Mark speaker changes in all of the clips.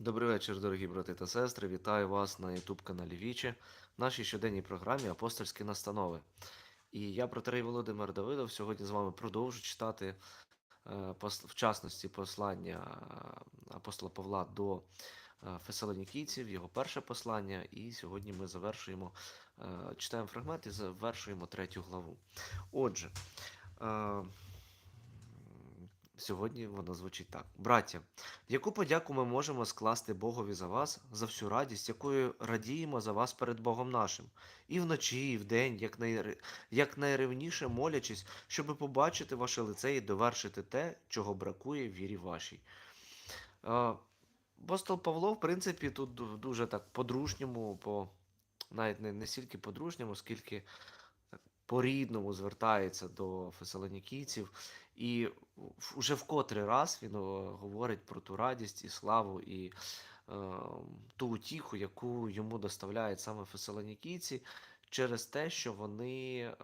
Speaker 1: Добрий вечір, дорогі брати та сестри. Вітаю вас на youtube каналі Віче, в нашій щоденній програмі Апостольські настанови. І я, протерей Володимир Давидов, сьогодні з вами продовжу читати, е, в частності, послання е, апостола Павла до е, Фесалонікійців, його перше послання. І сьогодні ми завершуємо, читаємо фрагмент і завершуємо третю главу. Отже, Сьогодні воно звучить так. Браття, яку подяку ми можемо скласти Богові за вас, за всю радість, якою радіємо за вас перед Богом нашим, і вночі, і вдень, як, найре... як найревніше молячись, щоби побачити ваше лице і довершити те, чого бракує вірі вашій. Апостол Павло, в принципі, тут дуже так по-дружньому, по... навіть не, не стільки по-дружньому, скільки по-рідному звертається до фесалонікійців. І в- уже в котрий раз він говорить про ту радість і славу, і е, ту утіху, яку йому доставляють саме фесалонікійці, через те, що вони е,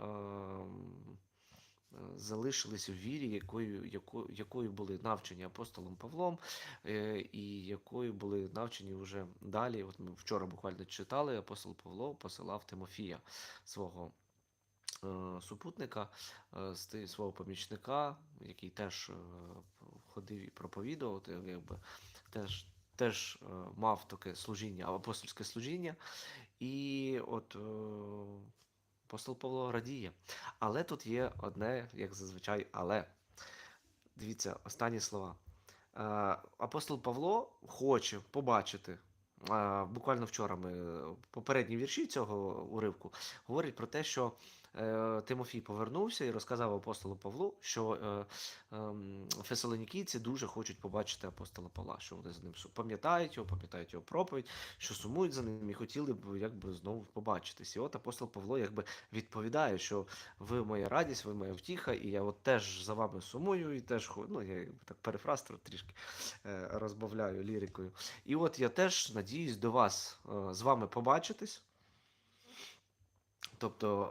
Speaker 1: е, залишились у вірі, якою, якою, якою були навчені апостолом Павлом, е, і якою були навчені вже далі. От ми вчора буквально читали, апостол Павло посилав Тимофія свого е, супутника, е, з свого помічника, який теж е, ходив і проповідував, якби теж, теж е, мав таке служіння, апостольське служіння. І от е, апостол Павло радіє. Але тут є одне, як зазвичай, але. Дивіться, останні слова. Е, Апостол Павло хоче побачити. е, Буквально вчора ми е, попередні вірші цього уривку говорять про те, що е, Тимофій повернувся і розказав апостолу Павлу, що е, ем, фесалонікійці дуже хочуть побачити апостола Павла, що вони за ним пам'ятають його, пам'ятають його проповідь, що сумують за ним і хотіли б якби знову побачитись. І от апостол Павло якби відповідає, що ви моя радість, ви моя втіха, і я от теж за вами сумую, і теж ну, я так перефраз трішки е, розбавляю лірикою. І от я теж надіюсь до вас е, з вами побачитись. Тобто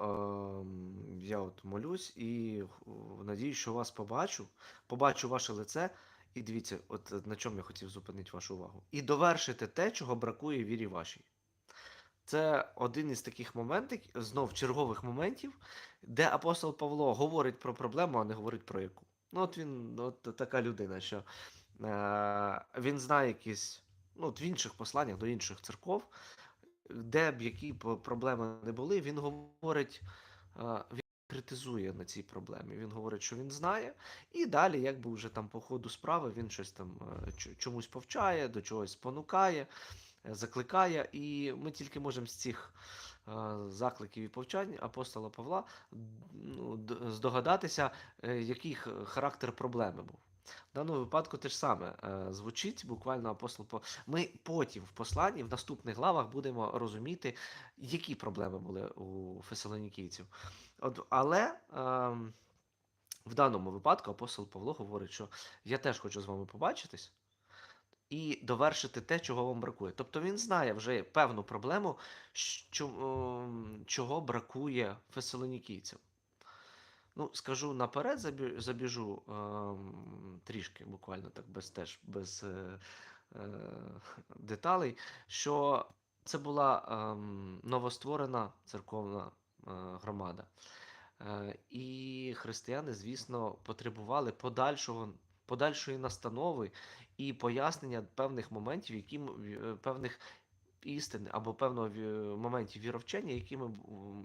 Speaker 1: ем, я от молюсь і е, надіюсь, що вас побачу, побачу ваше лице. І дивіться, от е, на чому я хотів зупинити вашу увагу. І довершити те, чого бракує вірі вашій. Це один із таких моментів, знов чергових моментів, де апостол Павло говорить про проблему, а не говорить про яку. Ну, от він от така людина, що е, він знає якісь, ну, от в інших посланнях до інших церков, де б які б проблеми не були, він говорить, е, він критизує на цій проблемі. Він говорить, що він знає, і далі, якби вже там по ходу справи, він щось там е, чомусь повчає, до чогось спонукає е, закликає, і ми тільки можемо з цих закликів і повчань апостола Павла ну, здогадатися, який характер проблеми був. В даному випадку те ж саме е, звучить буквально апостол. Ми потім в посланні, в наступних главах будемо розуміти, які проблеми були у фесалонікійців. От, але ем, в даному випадку апостол Павло говорить, що я теж хочу з вами побачитись і довершити те, чого вам бракує. Тобто він знає вже певну проблему, що, ем, чого бракує фесалонікійцям. Ну, скажу наперед, забі- забіжу ем, трішки, буквально так, без теж без е, е, деталей, що це була ем, новостворена церковна е, громада. Е, І християни, звісно, потребували подальшого, подальшої настанови і пояснення певних моментів, яким е, певних істин або певного моментів віровчення, якими,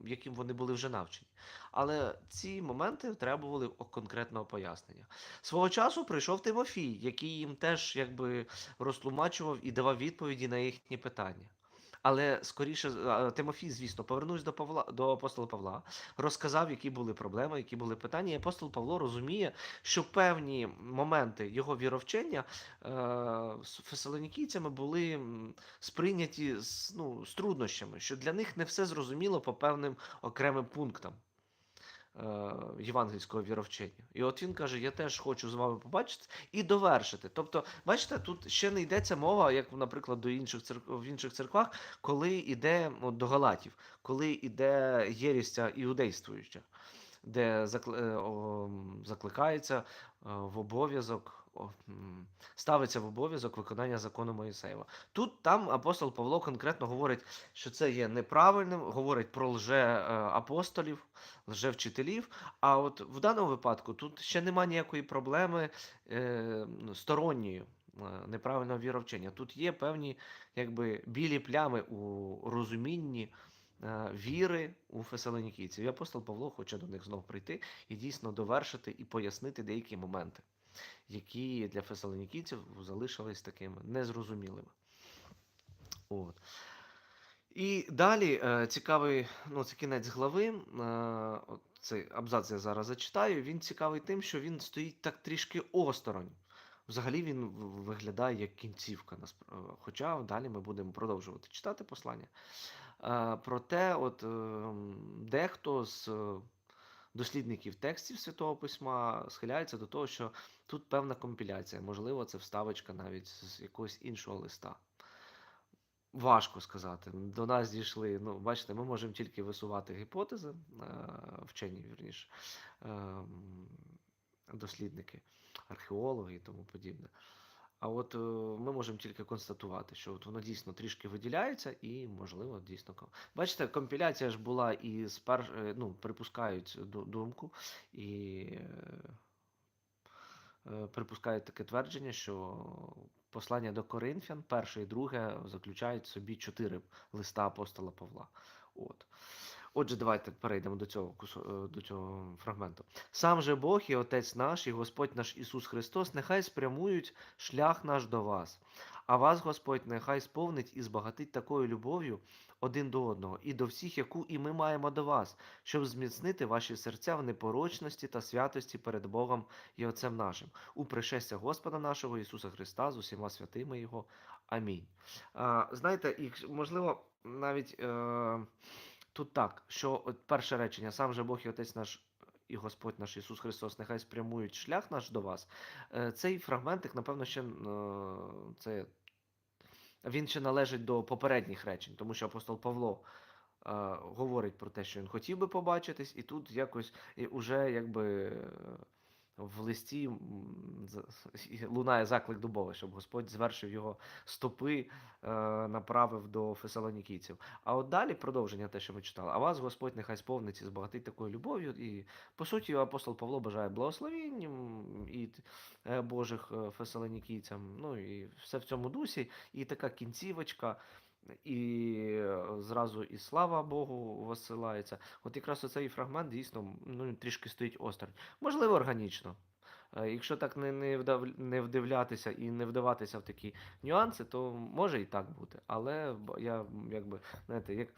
Speaker 1: яким вони були вже навчені. Але ці моменти требували конкретного пояснення. Свого часу прийшов Тимофій, який їм теж якби розтлумачував і давав відповіді на їхні питання. Але скоріше Тимофій, звісно, повернусь до Павла до апостола Павла, розказав, які були проблеми, які були питання. І апостол Павло розуміє, що певні моменти його віровчення е, з фесалонікійцями були сприйняті з, ну, з труднощами, що для них не все зрозуміло по певним окремим пунктам євангельського віровчення. І от він каже: Я теж хочу з вами побачити і довершити. Тобто, бачите, тут ще не йдеться мова, як, наприклад, до інших церкв в інших церквах, коли йде от, до Галатів, коли йде єрістя іудействуюча, де е, закликається е, в обов'язок ставиться в обов'язок виконання закону Моїсеєва. Тут там апостол Павло конкретно говорить, що це є неправильним, говорить про лже е, апостолів, лже вчителів. А от в даному випадку тут ще немає ніякої проблеми е, ну, сторонньої. е, Неправильного віровчення. Тут є певні якби, білі плями у розумінні е, віри у фесалонікійців. І апостол Павло хоче до них знов прийти і дійсно довершити і пояснити деякі моменти, які для фесалонікійців залишились такими незрозумілими. От. І далі е, цікавий, ну це кінець глави. Е, цей абзац я зараз зачитаю. Він цікавий тим, що він стоїть так трішки осторонь. Взагалі він виглядає як кінцівка. Хоча далі ми будемо продовжувати читати послання. Е, проте, от е, дехто з е, дослідників текстів Святого Письма схиляється до того, що тут певна компіляція, можливо, це вставочка навіть з якогось іншого листа. Важко сказати. До нас дійшли. Ну, бачите, ми можемо тільки висувати гіпотези, е, вчені, вірніше, ем, дослідники, археологи і тому подібне. А от е, ми можемо тільки констатувати, що от воно дійсно трішки виділяється, і, можливо, дійсно. Бачите, компіляція ж була і з пер... е, ну, припускають думку, і припускають таке твердження, що послання до Коринфян, перше і друге, заключають собі чотири листа апостола Павла. От. Отже, давайте перейдемо до цього е, до цього фрагменту. Сам же Бог і Отець наш, і Господь наш Ісус Христос, нехай спрямують шлях наш до вас. А вас, Господь, нехай сповнить і збагатить такою любов'ю один до одного, і до всіх, яку і ми маємо до вас, щоб зміцнити ваші серця в непорочності та святості перед Богом і Отцем нашим, у пришестя Господа нашого Ісуса Христа з усіма святими Його. Амінь. А, знаєте, і можливо, навіть. Е- Тут так, що от перше речення, сам же Бог і Отець наш і Господь наш Ісус Христос, нехай спрямують шлях наш до вас. Е, Цей фрагментик, напевно, ще е, це, він ще належить до попередніх речень, тому що апостол Павло е, говорить про те, що він хотів би побачитись, і тут якось уже якби. В листі лунає заклик до Бога, щоб Господь звершив його стопи, е, направив до фесалонікійців. А от далі продовження те, що ми читали. А вас Господь нехай сповнить і збагатить такою любов'ю. І по суті, апостол Павло бажає благословінь Божих е, фесалонікійцям. Ну і все в цьому дусі. І така кінцівочка. І е, зразу і слава Богу висилається. От якраз оцей фрагмент дійсно ну, трішки стоїть осторонь. Можливо, органічно. Е, Якщо так не, не, вдав, не вдивлятися і не вдаватися в такі нюанси, то може і так бути. Але я якби, знаєте, як,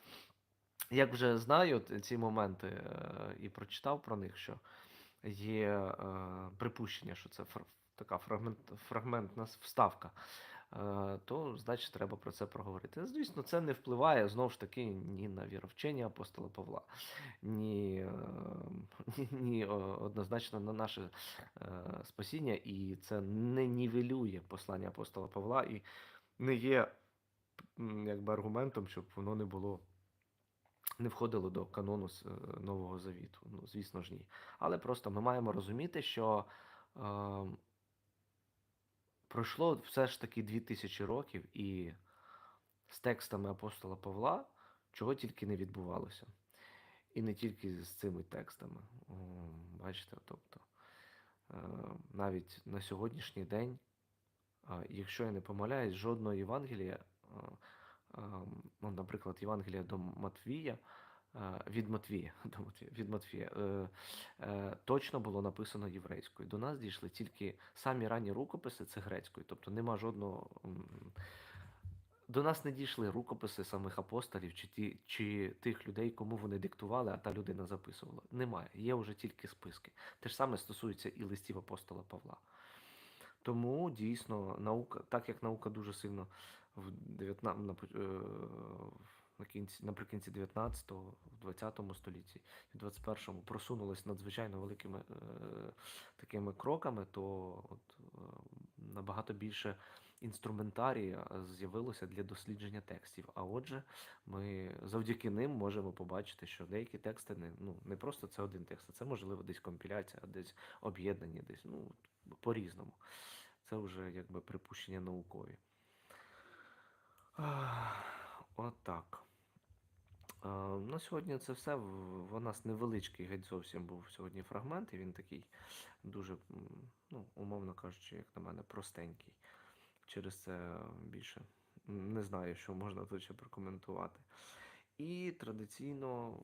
Speaker 1: як вже знаю ці моменти е, і прочитав про них, що є е, припущення, що це така фрагмент, фрагментна вставка, е, то значить треба про це проговорити. Звісно, це не впливає знову ж таки ні на віровчення апостола Павла, ні, е, ні однозначно на наше е, спасіння, і це не нівелює послання апостола Павла і не є якби аргументом, щоб воно не було. Не входило до канону е, Нового Завіту. Ну, звісно ж, ні. Але просто ми маємо розуміти, що е, пройшло все ж таки 2000 років, і з текстами апостола Павла чого тільки не відбувалося. І не тільки з цими текстами. Бачите, тобто е, навіть на сьогоднішній день, а, якщо я не помиляюсь, жодного Євангелія, ну, наприклад, Євангелія до Матвія, е, від Матвія, до Матвія, від Матвія е, е, точно було написано єврейською. До нас дійшли тільки самі ранні рукописи, це грецькою, тобто нема жодного. До нас не дійшли рукописи самих апостолів чи, ті, чи тих людей, кому вони диктували, а та людина записувала. Немає. Є вже тільки списки. Те ж саме стосується і листів апостола Павла. Тому дійсно наука, так як наука дуже сильно в 19, на, е, на кінці, наприкінці 19-го, в 20-му столітті і 21-му просунулась надзвичайно великими е, такими кроками, то от, е, набагато більше інструментарія з'явилося для дослідження текстів. А отже, ми завдяки ним можемо побачити, що деякі тексти не, ну, не просто це один текст, а це можливо десь компіляція, десь об'єднані, десь ну, по-різному. це вже якби припущення наукові. Отак. Е, На сьогодні це все. У нас невеличкий геть зовсім був сьогодні фрагмент, і він такий дуже, ну, умовно кажучи, як на мене, простенький. Через це більше не знаю, що можна тут ще прокоментувати. І традиційно,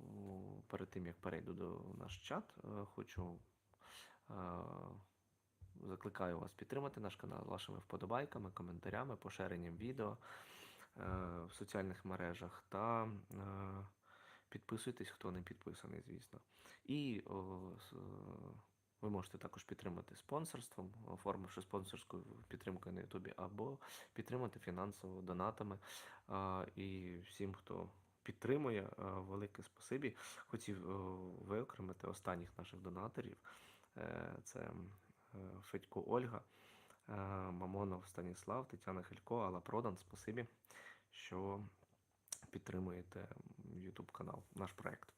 Speaker 1: перед тим як перейду до наш чат, е, хочу е, закликаю вас підтримати наш канал вашими вподобайками, коментарями, поширенням відео в соціальних мережах та е, підписуйтесь, хто не підписаний, звісно. І е, ви можете також підтримати спонсорством, оформивши спонсорську підтримку на Ютубі, або підтримати фінансово донатами. І всім, хто підтримує, велике спасибі. Хотів виокремити останніх наших донаторів. Е, Це е, Федько Ольга, е, Мамонов Станіслав, Тетяна Хилько, Алла Продан. Спасибі, що підтримуєте YouTube канал, наш проект.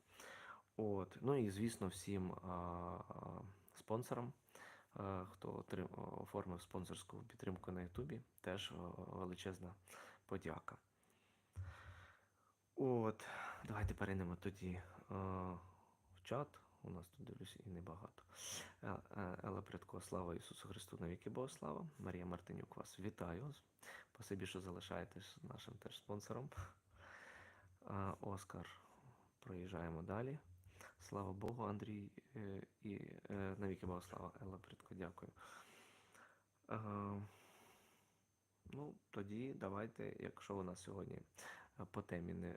Speaker 1: От. Ну і звісно, всім а, а, спонсорам, а, хто отрим- оформив спонсорську підтримку на Ютубі, теж а, величезна подяка. От, давайте перейдемо тоді а, в чат. У нас тут дивлюсь і небагато. Е- е, Елла Прядко, слава Ісусу Христу, навіки Бога слава. Марія Мартинюк, вас вітаю. Спасибі, що залишаєтесь нашим теж спонсором. Оскар, проїжджаємо далі. Слава Богу, Андрій е, і е, навіки Бога слава, Елла Прядко, дякую. Ну, тоді давайте, якщо у нас сьогодні е, по темі не,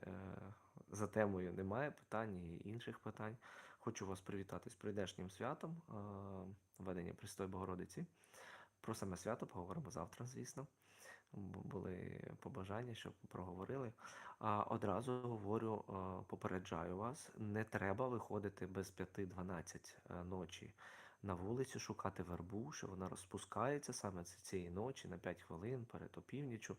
Speaker 1: за темою немає питань і інших питань, хочу вас привітати з прийдешнім святом ведення Престой Богородиці. Про саме свято поговоримо завтра, звісно. Бу- Були побажання, щоб проговорили. А одразу говорю, е, попереджаю вас, не треба виходити без 5-12 е, ночі на вулицю, шукати вербу, що вона розпускається саме ці- цієї ночі на 5 хвилин перед опівнічю.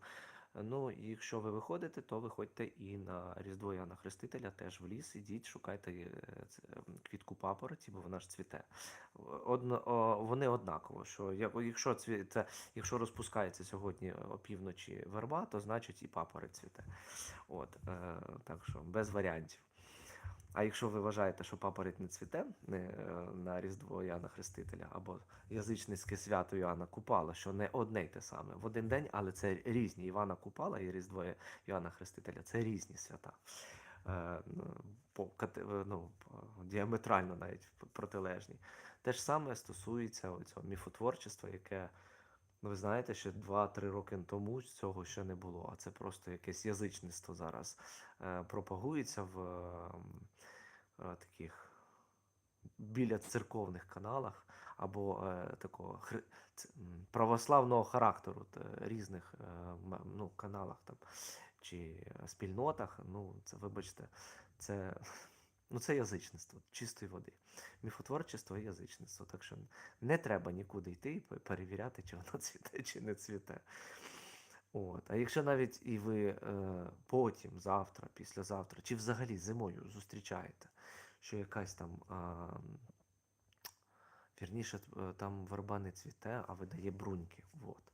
Speaker 1: Ну, якщо ви виходите, то виходьте і на Різдво Яна Хрестителя теж в ліс, ідіть, шукайте е, квітку папороті, бо вона ж цвіте. Одно, вони однаково, що якщо цвіте, якщо розпускається сьогодні опівночі верба, то значить і папороть цвіте. От, е, так що без варіантів. А якщо ви вважаєте, що папороть не цвіте е, на Різдво Іоанна Хрестителя або язичницьке свято Іоанна Купала, що не одне й те саме в один день, але це різні Івана Купала і Різдво Іоанна Хрестителя це різні свята. Е, ну, по, е, ну, діаметрально навіть протилежні. Те ж саме стосується цього міфотворчества, яке Ну, ви знаєте, ще 2-3 роки тому цього ще не було, а це просто якесь язичництво зараз пропагується в таких біля церковних каналах або е, такого православного характеру т- різних е, ну, каналах там чи е, спільнотах. Ну, це, вибачте, це, ну, це язичництво чистої води. Міфотворчество і язичництво. Так що не треба нікуди йти і перевіряти, чи воно цвіте, чи не цвіте. От. А якщо навіть і ви е, потім, завтра, післязавтра, чи взагалі зимою зустрічаєте, що якась там, а, вірніше, е, там верба не цвіте, а видає бруньки. От.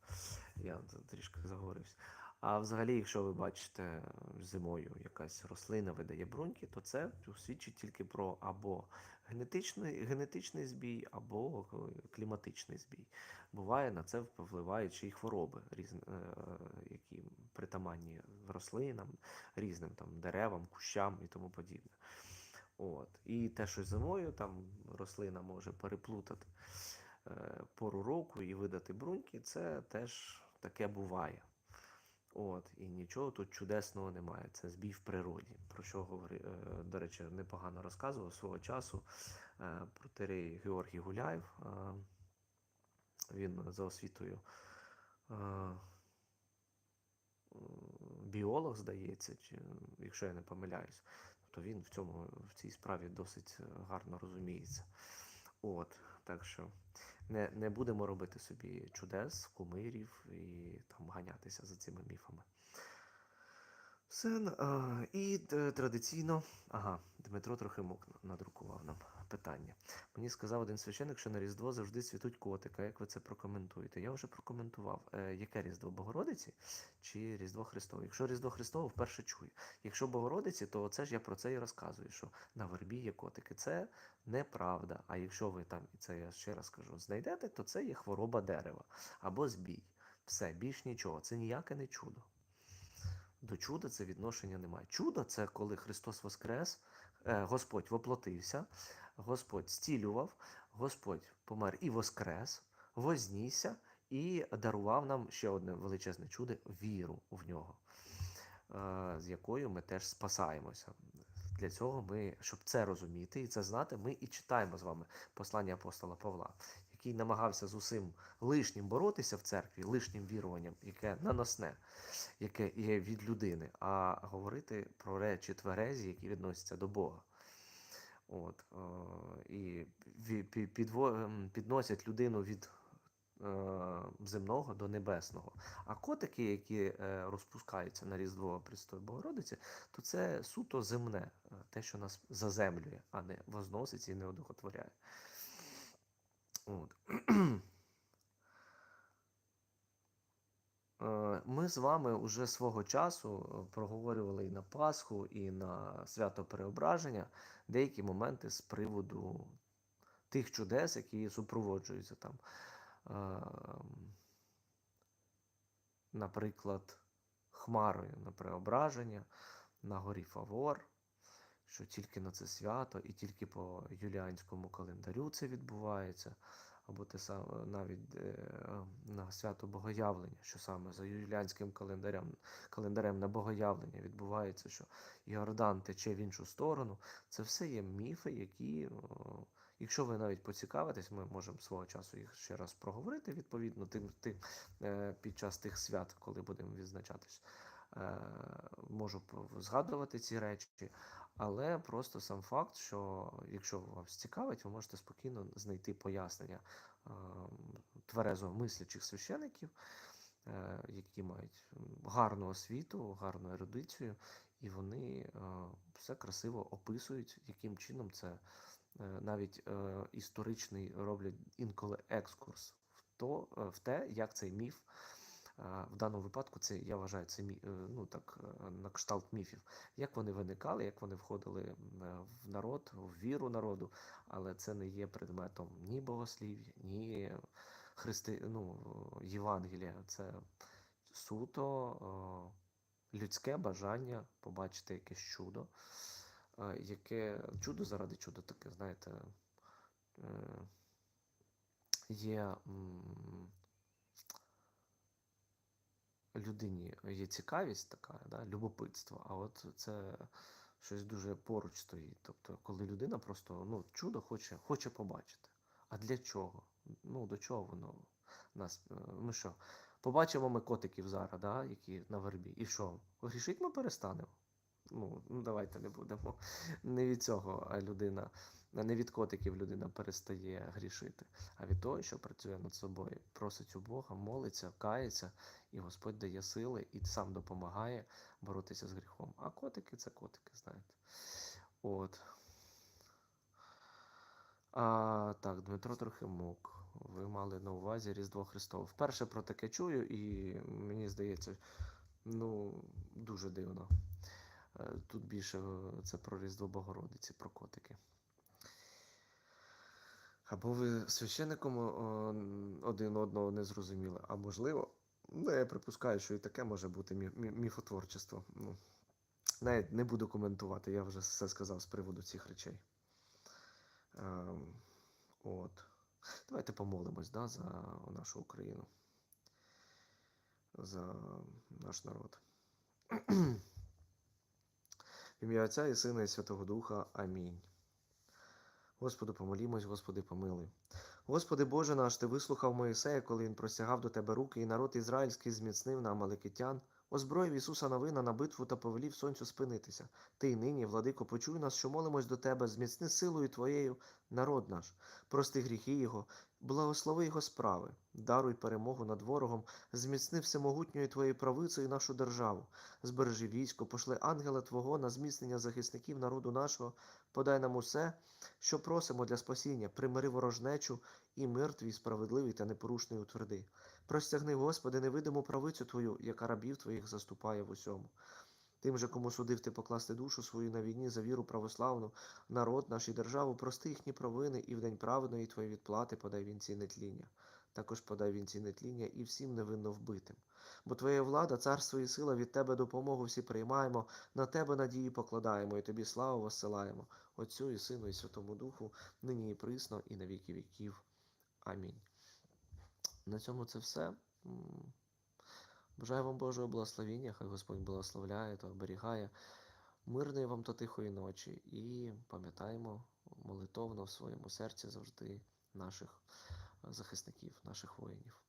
Speaker 1: Я трішки заговорився. А взагалі, якщо ви бачите зимою якась рослина видає бруньки, то це свідчить тільки про або генетичний, генетичний збій, або кліматичний збій. Буває на це впливають ще й хвороби, різні, е, які притаманні рослинам, різним там деревам, кущам і тому подібне. От. І те, що зимою там рослина може переплутати е, пору року і видати бруньки, це теж таке буває. От, і нічого тут чудесного немає. Це збій в природі. Про що говори, е, до речі, непогано розказував свого часу е, протерей Георгій Гуляєв. Е, Він за освітою біолог, здається, чи, якщо я не помиляюсь, то він в цьому в цій справі досить е, гарно розуміється. От, так що не, не будемо робити собі чудес, кумирів і там ганятися за цими міфами. Все, і е, традиційно, ага, Дмитро Трохимок на- надрукував нам питання. Мені сказав один священик, що на Різдво завжди світуть котика. Як ви це прокоментуєте? Я вже прокоментував. Е, яке Різдво Богородиці чи Різдво Христове? Якщо Різдво Христове, вперше чую. Якщо Богородиці, то це ж я про це і розказую, що на вербі є котики. Це неправда. А якщо ви там, і це я ще раз кажу, знайдете, то це є хвороба дерева або збій. Все, більш нічого. Це ніяке не чудо. До чуда це відношення немає. Чудо це коли Христос Воскрес, е, Господь воплотився, Господь зцілював, Господь помер і воскрес, вознісся і дарував нам ще одне величезне чудо віру в нього, е, з якою ми теж спасаємося. Для цього ми, щоб це розуміти і це знати, ми і читаємо з вами послання апостола Павла, який намагався з усім лишнім боротися в церкві, лишнім віруванням, яке наносне яке є від людини, а говорити про речі тверезі, які відносяться до Бога. От, е, і ем, підносять людину від е, земного до небесного. А котики, які е, розпускаються на Різдво Престої Богородиці, то це суто земне, те, що нас заземлює, а не возноситься і не одухотворяє. От. Е, Ми з вами уже свого часу е, проговорювали і на Пасху, і на свято Переображення деякі моменти з приводу тих чудес, які супроводжуються там. ем, Наприклад, хмарою на преображення, на горі Фавор, що тільки на це свято і тільки по юліанському календарю це відбувається або те саме навіть е, на свято Богоявлення, що саме за юліанським календарем, календарем на Богоявлення відбувається, що Йордан тече в іншу сторону. Це все є міфи, які, якщо ви навіть поцікавитесь, ми можемо свого часу їх ще раз проговорити відповідно тим, тим, е, під час тих свят, коли будемо відзначатись. Е, Можу згадувати ці речі, але просто сам факт, що якщо вас цікавить, ви можете спокійно знайти пояснення е, тверезо мислячих священиків, е, які мають гарну освіту, гарну ерудицію, і вони е, все красиво описують, яким чином це е, навіть е, історичний роблять інколи екскурс в то, е, в те, як цей міф. В даному випадку це я вважаю це е, ну так е, на кшталт міфів, як вони виникали, як вони входили е, в народ, в віру народу, але це не є предметом ні богослів'я, ні христи, ну, Євангелія. Це суто людське бажання побачити якесь чудо. Яке чудо заради чуда таке, знаєте, є м, людині є цікавість така, да, любопитство, а от це щось дуже поруч стоїть. Тобто, коли людина просто ну, чудо хоче, хоче побачити. А для чого? Ну, до чого воно нас? е, Ми що? Побачимо ми котиків зараз, да, які на вербі. І що? Грішить ми перестанемо? Ну, ну давайте не будемо. Не від цього людина, не від котиків людина перестає грішити, а від того, що працює над собою, просить у Бога, молиться, кається, і Господь дає сили і сам допомагає боротися з гріхом. А котики це котики, знаєте. От. А, так, Дмитро Трохимук. Ви мали на увазі Різдво Христове. Вперше про таке чую, і мені здається, ну, дуже дивно. Е, Тут більше е, це про Різдво Богородиці, про котики. Або ви священником один одного не зрозуміли, а можливо, ну я припускаю, що і таке може бути мі- мі- міфотворчество. Ну, навіть не буду коментувати, я вже все сказав з приводу цих речей. Ем, от. Давайте помолимось да, за нашу Україну, за наш народ. Ім'я Отця і Сина і Святого Духа. Амінь. Господу помолімось, Господи, помили. Господи Боже наш, Ти вислухав Моїсея, коли він простягав до Тебе руки, і народ ізраїльський зміцнив на Амаликитян, озброїв Ісуса Навина на битву та повелів сонцю спинитися. Ти й нині, владико, почуй нас, що молимось до Тебе, зміцни силою Твоєю народ наш, прости гріхи Його, Благослови його справи, даруй перемогу над ворогом, зміцни всемогутньою твоєю правицею нашу державу, збережи військо, пошли ангела Твого на зміцнення захисників народу нашого, подай нам усе, що просимо для спасіння, примири ворожнечу і мир твій справедливий та непорушний утверди. Простягни, Господи, невидиму правицю Твою, яка рабів Твоїх заступає в усьому. Тим же, кому судив ти покласти душу свою на війні за віру православну, народ наш і державу, прости їхні провини, і в день праведної твоєї відплати подай вінці нетління. Також подай вінці нетління і всім невинно вбитим. Бо твоя влада, царство і сила від тебе допомогу всі приймаємо, на тебе надії покладаємо, і тобі славу воссилаємо, Отцю і Сину, і Святому Духу, нині і присно, і на віки віків. Амінь. На цьому це все. Бажаю вам Божого благословіння, хай Господь благословляє та оберігає. Мирної вам та тихої ночі. І пам'ятаємо молитовно в своєму серці завжди наших е, захисників, наших воїнів.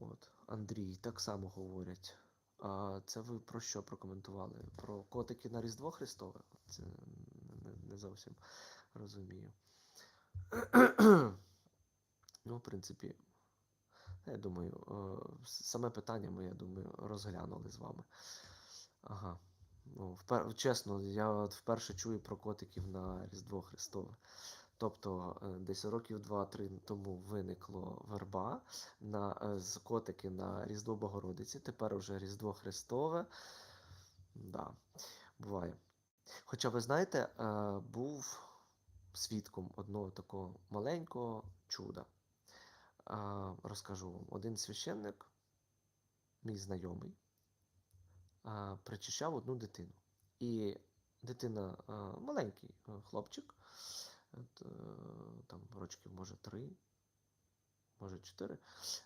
Speaker 1: От, Андрій, так само говорять. А це ви про що прокоментували? Про котики на Різдво Христове? Це не, не зовсім розумію. ну, в принципі, я думаю, е, саме питання ми, я думаю, розглянули з вами. Ага. Ну, впер... Чесно, я от вперше чую про котиків на Різдво Христове. Тобто е, десь років 2-3 тому виникло верба на, е, з котики на Різдво Богородиці, тепер вже Різдво Христове. Да, буває. Хоча, ви знаєте, був свідком одного такого маленького чуда. А, розкажу вам. Один священник, мій знайомий, а, причащав одну дитину. І дитина, а, маленький хлопчик, от, е, там рочків, може, три, може, чотири,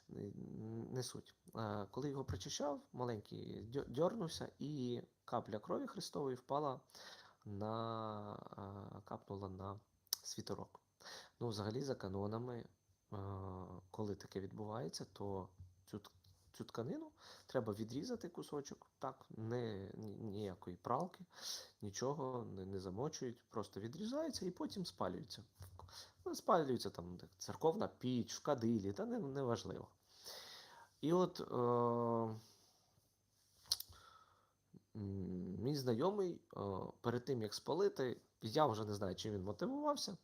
Speaker 1: не- суть. А, коли його причащав, маленький дьорнувся, і капля крові Христової впала на, а, капнула на світорок. Ну, взагалі, за канонами, коли таке відбувається, то цю, цю тканину треба відрізати кусочок, так, не, ніякої пралки, нічого не, не замочують, просто відрізається і потім спалюється. Ну, спалюється там церковна піч, в кадилі, та не, не важливо. І от е, мій знайомий е, перед тим, як спалити, я вже не знаю, чим він мотивувався.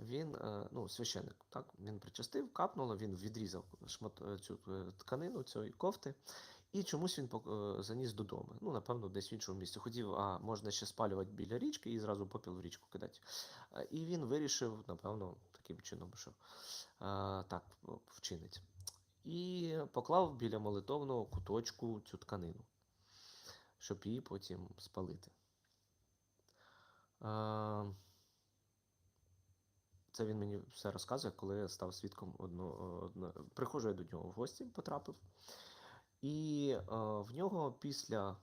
Speaker 1: Він, е, ну, священик, так, він причастив, капнуло, він відрізав шмат, е, цю е, тканину цієї кофти, і чомусь він заніс додому. Ну, напевно, десь в іншому місці. Хотів, а можна ще спалювати біля річки і зразу попіл в річку кидати. І він вирішив, напевно, таким чином, що так вчинить. І поклав біля молитовного куточку цю тканину, щоб її потім спалити. Це він мені все розказує, коли я став свідком одного. одно... Приходжу я до нього в гості, потрапив. І е, в нього після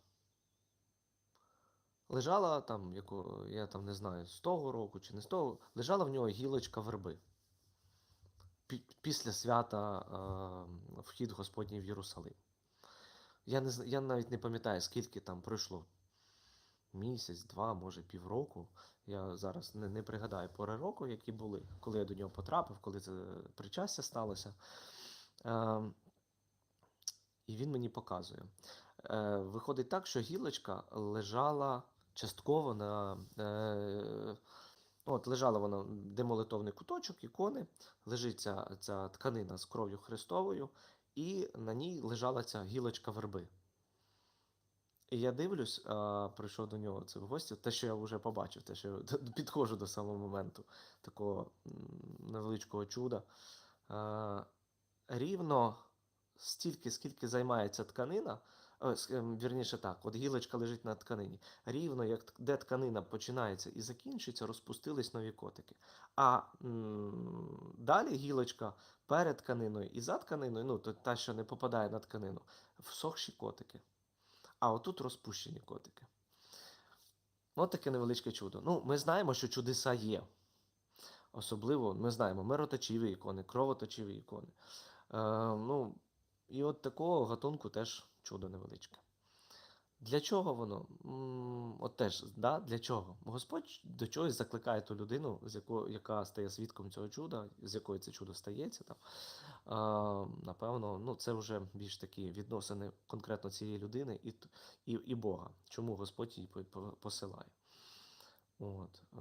Speaker 1: лежала там, яко, я там не знаю, з того року чи не з того, лежала в нього гілочка верби. Після свята е, вхід Господній в Єрусалим. Я, не, я навіть не пам'ятаю, скільки там пройшло. Місяць, два, може півроку. Я зараз не, не пригадаю пори року, які були, коли я до нього потрапив, коли це причастя сталося. Е, і він мені показує. Е, виходить так, що гілочка лежала частково на. Е, от лежала вона, де молитовний куточок, ікони, лежить ця, ця тканина з кров'ю Христовою, і на ній лежала ця гілочка верби. І я дивлюсь, а, прийшов до нього це в гості, те, що я вже побачив, те, що підходжу до самого моменту такого невеличкого чуда. А, рівно стільки, скільки займається тканина, ем, вірніше так, от гілочка лежить на тканині. Рівно як де тканина починається і закінчується, розпустились нові котики. А м, далі гілочка перед тканиною і за тканиною, ну, та, що не попадає на тканину, всохші котики. А отут розпущені котики. От таке невеличке чудо. Ну, ми знаємо, що чудеса є. Особливо ми знаємо мироточиві ікони, кровоточиві ікони. Е, ну, і от такого гатунку теж чудо невеличке. Для чого воно? От теж, да, для чого? Господь до чогось закликає ту людину, з якою, яка стає свідком цього чуда, з якої це чудо стається. Там. А, напевно, ну, це вже більш такі відносини конкретно цієї людини і, і, і Бога. Чому Господь її по- по- посилає? От, е,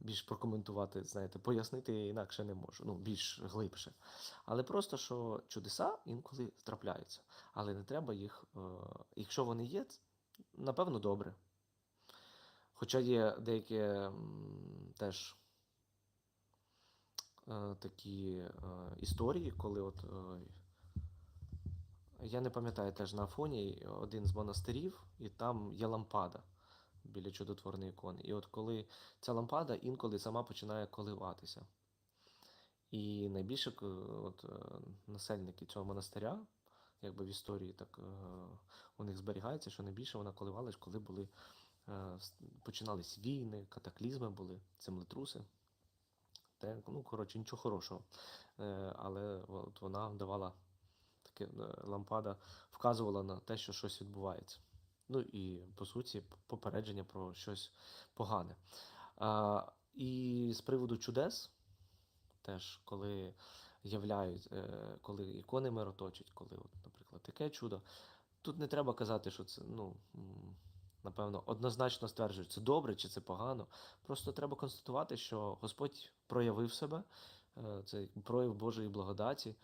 Speaker 1: більш прокоментувати, знаєте, пояснити інакше не можу, ну, більш глибше. Але просто, що чудеса інколи трапляються, але не треба їх, е, якщо вони є, напевно, добре. Хоча є деякі теж е, такі е, історії, коли от. Е, я не пам'ятаю теж на Афоні один з монастирів, і там є лампада біля чудотворної ікони. І от коли ця лампада інколи сама починає коливатися. І найбільше от, е, насельники цього монастиря, якби в історії так е, у них зберігається, що найбільше вона коливалась, коли були, е, починались війни, катаклізми були, землетруси. Те, ну, коротше, нічого хорошого. Е, але от вона давала таке е, лампада, вказувала на те, що щось відбувається. Ну і по суті, попередження про щось погане. А, і з приводу чудес, теж, коли являють, е, коли ікони мироточать, коли, от, наприклад, таке чудо, тут не треба казати, що це, ну, напевно, однозначно стверджують, це добре чи це погано. Просто треба констатувати, що Господь проявив себе, е, це прояв Божої благодаті.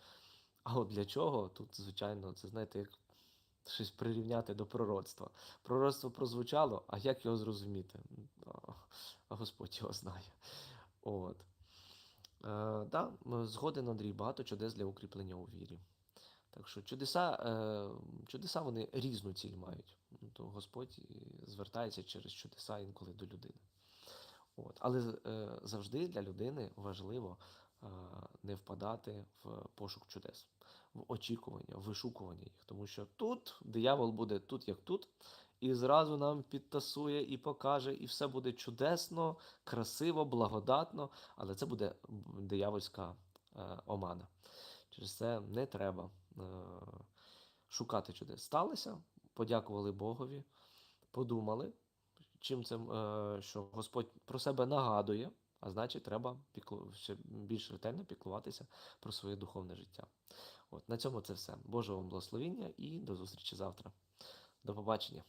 Speaker 1: А от для чого? Тут, звичайно, це знаєте, як щось прирівняти до пророцтва. Пророцтво прозвучало, а як його зрозуміти? А Господь його знає. От. Е, да, згоден Андрій, багато чудес для укріплення у вірі. Так що чудеса, е, чудеса вони різну ціль мають. Ну, То Господь звертається через чудеса інколи до людини. От. Але е, завжди для людини важливо не впадати в пошук чудес, в очікування, в вишукування їх. Тому що тут диявол буде тут, як тут, і зразу нам підтасує і покаже, і все буде чудесно, красиво, благодатно, але це буде диявольська е, омана. Через це не треба е, шукати чудес. Сталося, подякували Богові, подумали, чим це, що Господь про себе нагадує, а значить, треба піклу... ще більш ретельно піклуватися про своє духовне життя. От, на цьому це все. Божого вам благословіння і до зустрічі завтра. До побачення.